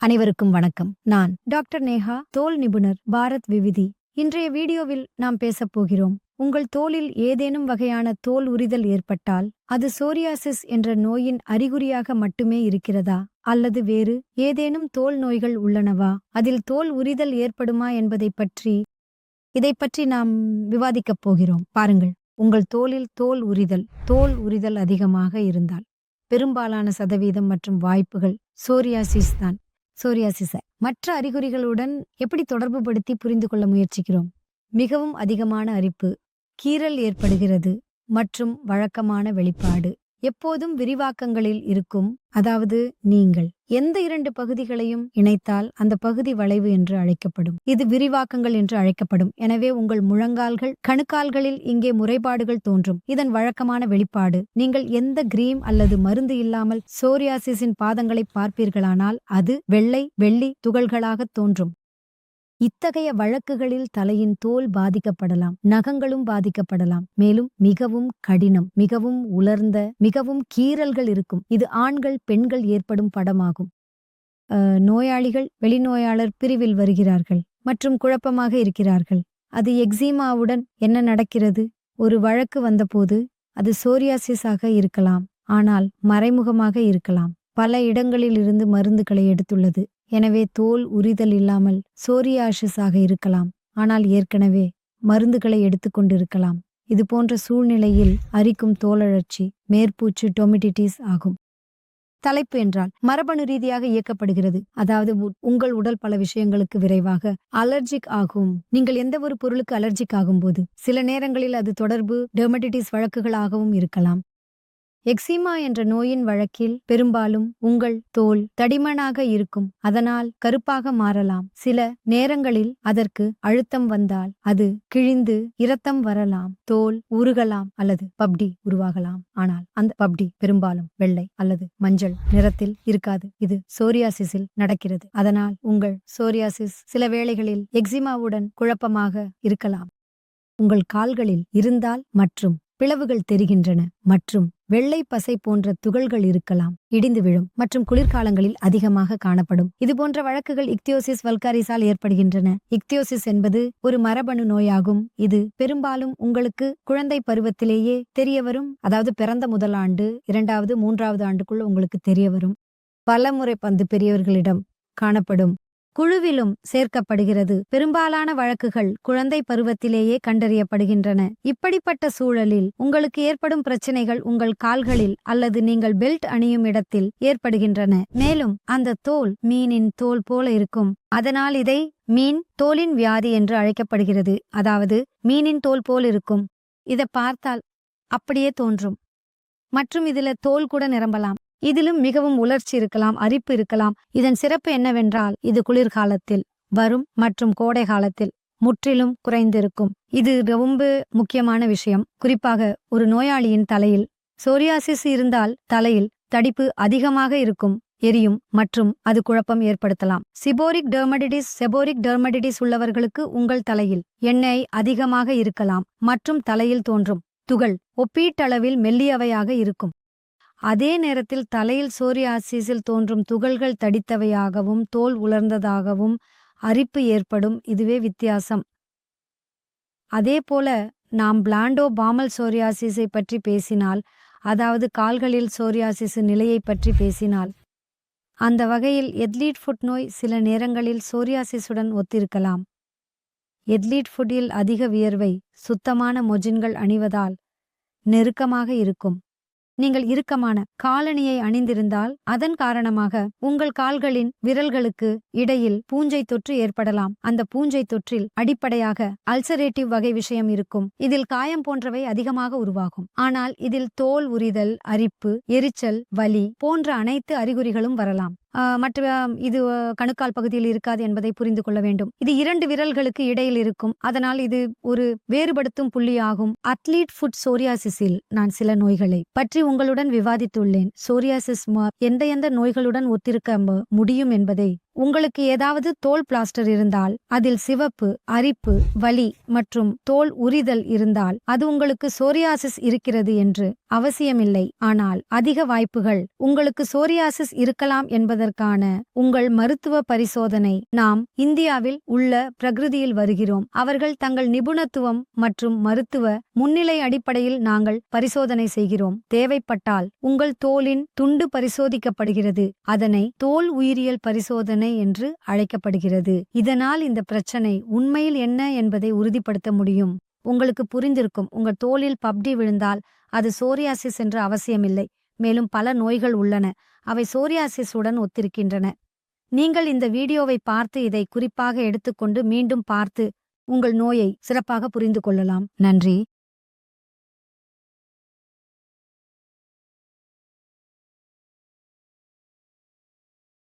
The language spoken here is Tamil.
அனைவருக்கும் வணக்கம். நான் டாக்டர் நேஹா தோல் நிபுணர் பாரத் விவிதி. இன்றைய வீடியோவில் நாம் பேசப் போகிறோம். உங்கள் தோலில் ஏதேனும் வகையான தோல் உரிதல் ஏற்பட்டால் அது சோரியாசிஸ் என்ற நோயின் அறிகுறியாக மட்டுமே இருக்கிறதா? அல்லது வேறு ஏதேனும் தோல் நோய்கள் உள்ளனவா? அதில் தோல் உரிதல் ஏற்படுமா என்பதைப் பற்றி இதைப் பற்றி நாம் விவாதிக்கப் போகிறோம். பாருங்கள். உங்கள் தோலில் தோல் உரிதல் தோல் உரிதல் அதிகமாக இருந்தால் பெரும்பாலான சதவீதம் மற்றும் வாய்ப்புகள் சோரியாசிஸ் தான். சோரியாசிஸை. மற்ற அறிகுறிகளுடன் எப்படி தொடர்புபடுத்தி புரிந்து கொள்ள முயற்சிக்கிறோம்? மிகவும் அதிகமான அரிப்பு கீறல் ஏற்படுகிறது மற்றும் வழக்கமான வெளிப்பாடு. எப்போதும் விரிவாக்கங்களில் இருக்கும் அதாவது நீங்கள் எந்த இரண்டு பகுதிகளையும் இணைத்தால் அந்த பகுதி வளைவு என்று அழைக்கப்படும். இது விரிவாக்கங்கள் என்று அழைக்கப்படும். எனவே உங்கள் முழங்கால்கள் கணுக்கால்களில் இங்கே முறைப்பாடுகள் தோன்றும். இதன் வழக்கமான வெளிப்பாடு நீங்கள் எந்த கிரீம் அல்லது மருந்து இல்லாமல் சோரியாசிஸின் பாதங்களை பார்ப்பீர்களானால் அது வெள்ளை வெள்ளி துகள்களாக தோன்றும். இத்தகைய வழக்குகளில் தலையின் தோல் பாதிக்கப்படலாம் நகங்களும் பாதிக்கப்படலாம். மேலும் மிகவும் கடினம் மிகவும் உலர்ந்த மிகவும் கீறல்கள் இருக்கும். இது ஆண்கள் பெண்கள் ஏற்படும் படமாகும். நோயாளிகள் வெளிநோயாளர் பிரிவில் வருகிறார்கள் மற்றும் குழப்பமாக இருக்கிறார்கள். அது எக்ஸிமாவுடன் என்ன நடக்கிறது? ஒரு வழக்கு வந்தபோது அது சோரியாசிஸாக இருக்கலாம் ஆனால் மறைமுகமாக இருக்கலாம். பல இடங்களில் இருந்து மருந்துகளை எடுத்துள்ளது. எனவே தோல் உரிதல் இல்லாமல் சோரியாசிஸாக இருக்கலாம். ஆனால் ஏற்கனவே மருந்துகளை எடுத்துக்கொண்டிருக்கலாம். இது போன்ற சூழ்நிலையில் அரிக்கும் தோலழற்சி மேற்பூச்சு டொமிட்டிட்டிஸ் ஆகும். தலைப்பு என்றால் மரபணு ரீதியாக இயக்கப்படுகிறது. அதாவது உ- உங்கள் உடல் பல விஷயங்களுக்கு விரைவாக அலர்ஜிக் ஆகும். நீங்கள் எந்த ஒரு பொருளுக்கு அலர்ஜிக் ஆகும்போது சில நேரங்களில் அது தொடர்பு டெர்மட்டிட்டிஸ் வழக்குகளாகவும் இருக்கலாம். எக்ஸிமா என்ற நோயின் வழக்கில் பெரும்பாலும் உங்கள் தோல் தடிமனாக இருக்கும் அதனால் கருப்பாக மாறலாம். சில நேரங்களில் அதற்கு அழுத்தம் வந்தால் அது கிழிந்து இரத்தம் வரலாம். தோல் உருகலாம் அல்லது பப்டி உருவாகலாம். ஆனால் அந்த பப்டி பெரும்பாலும் வெள்ளை அல்லது மஞ்சள் நிறத்தில் இருக்காது. இது சோரியாசிஸில் நடக்கிறது. அதனால் உங்கள் சோரியாசிஸ் சில வேளைகளில் எக்ஸிமாவுடன் குழப்பமாக இருக்கலாம். உங்கள் கால்களில் இருந்தால் மற்றும் பிளவுகள் தெரிகின்றன மற்றும் வெள்ளை பசை போன்ற துகள்கள் இருக்கலாம் இடிந்து விழும் மற்றும் குளிர்காலங்களில் அதிகமாக காணப்படும். இதுபோன்ற வழக்குகள் இக்தியோசிஸ் வல்காரிஸால் ஏற்படுகின்றன. இக்தியோசிஸ் என்பது ஒரு மரபணு நோயாகும். இது பெரும்பாலும் உங்களுக்கு குழந்தை பருவத்திலேயே தெரியவரும் அதாவது பிறந்த முதல் ஆண்டு இரண்டாவது மூன்றாவது ஆண்டுக்குள்ள உங்களுக்கு தெரியவரும் பலமுறை பந்து பெரியவர்களிடம் காணப்படும். குழுவிலும் சேர்க்கப்படுகிறது. பெரும்பாலான வழக்குகள் குழந்தை பருவத்திலேயே கண்டறியப்படுகின்றன. இப்படிப்பட்ட சூழலில் உங்களுக்கு ஏற்படும் பிரச்சனைகள் உங்கள் கால்களில் அல்லது நீங்கள் பெல்ட் அணியும் இடத்தில் ஏற்படுகின்றன. மேலும் அந்த தோல் மீனின் தோல் போல இருக்கும். அதனால் இதை மீன் தோலின் வியாதி என்று அழைக்கப்படுகிறது. அதாவது மீனின் தோல் போல் இருக்கும். இதை பார்த்தால் அப்படியே தோன்றும். மற்றும் இதுல தோல் கூட நிரம்பலாம். இதிலும் மிகவும் உலர்ச்சி இருக்கலாம் அரிப்பு இருக்கலாம். இதன் சிறப்பு என்னவென்றால் இது குளிர்காலத்தில் வரும் மற்றும் கோடை காலத்தில் முற்றிலும் குறைந்திருக்கும். இது ரொம்ப முக்கியமான விஷயம். குறிப்பாக ஒரு நோயாளியின் தலையில் சோரியாசிஸ் இருந்தால் தலையில் தடிப்பு அதிகமாக இருக்கும் எரியும் மற்றும் அது குழப்பம் ஏற்படுத்தலாம். சிபோரிக் டெர்மடிடிஸ் செபோரிக் டெர்மடிடிஸ் உள்ளவர்களுக்கு உங்கள் தலையில் எண்ணெய் அதிகமாக இருக்கலாம் மற்றும் தலையில் தோன்றும் துகள் ஒப்பீட்டளவில் மெல்லியவையாக இருக்கும். அதே நேரத்தில் தலையில் சோரியாசிஸில் தோன்றும் துகள்கள் தடித்தவையாகவும் தோல் உலர்ந்ததாகவும் அரிப்பு ஏற்படும். இதுவே வித்தியாசம். அதேபோல நாம் பிளாண்டோ பாமல் சோரியாசிஸை பற்றி பேசினால் அதாவது கால்களில் சோரியாசிஸ் நிலையை பற்றி பேசினால் அந்த வகையில் எத்லீட் ஃபுட் நோய் சில நேரங்களில் சோரியாசிஸுடன் ஒத்திருக்கலாம். எத்லீட் ஃபுட்டில் அதிக வியர்வை சுத்தமான மொஜின்கள் அணிவதால் நெருக்கமாக இருக்கும். நீங்கள் இறுக்கமான காலணியை அணிந்திருந்தால் அதன் காரணமாக உங்கள் கால்களின் விரல்களுக்கு இடையில் பூஞ்சை தொற்று ஏற்படலாம். அந்த பூஞ்சை தொற்றில் அடிப்படையாக அல்சரேட்டிவ் வகை விஷயம் இருக்கும். இதில் காயம் போன்றவை அதிகமாக உருவாகும். ஆனால் இதில் தோல் உரிதல் அரிப்பு எரிச்சல் வலி போன்ற அனைத்து அறிகுறிகளும் வரலாம். மற்ற இது கணுக்கால் பகுதியில் இருக்காது என்பதை புரிந்து கொள்ள வேண்டும். இது இரண்டு விரல்களுக்கு இடையில் இருக்கும். அதனால் இது ஒரு வேறுபடுத்தும் புள்ளியாகும். அத்லீட் ஃபுட் சோரியாசிஸில் நான் சில நோய்களை பற்றி உங்களுடன் விவாதித்துள்ளேன். சோரியாசிஸ் எந்த எந்த நோய்களுடன் ஒத்திருக்க முடியும் என்பதை உங்களுக்கு ஏதாவது தோல் பிளாஸ்டர் இருந்தால் அதில் சிவப்பு அரிப்பு வலி மற்றும் தோல் உரிதல் இருந்தால் அது உங்களுக்கு சோரியாசிஸ் இருக்கிறது என்று அவசியமில்லை. ஆனால் அதிக வாய்ப்புகள் உங்களுக்கு சோரியாசிஸ் இருக்கலாம் என்பதற்கான உங்கள் மருத்துவ பரிசோதனை நாம் இந்தியாவில் உள்ள பிரகிருதியில் வருகிறோம். அவர்கள் தங்கள் நிபுணத்துவம் மற்றும் மருத்துவ முன்னிலை அடிப்படையில் நாங்கள் பரிசோதனை செய்கிறோம். தேவைப்பட்டால் உங்கள் தோலின் துண்டு பரிசோதிக்கப்படுகிறது. அதனை தோல் உயிரியல் பரிசோதனை என்று அழைக்கப்படுகிறது. இதனால் இந்த பிரச்சனை உண்மையில் என்ன என்பதை உறுதிப்படுத்த முடியும். உங்களுக்கு புரிந்திருக்கும். உங்கள் தோலில் பப்டி விழுந்தால் அது சோரியாசிஸ் என்று அவசியமில்லை. மேலும் பல நோய்கள் உள்ளன. அவை சோரியாசிஸ் உடன் ஒத்திருக்கின்றன. நீங்கள் இந்த வீடியோவை பார்த்து இதை குறிப்பாக எடுத்துக்கொண்டு மீண்டும் பார்த்து உங்கள் நோயை சிறப்பாக புரிந்து கொள்ளலாம். நன்றி.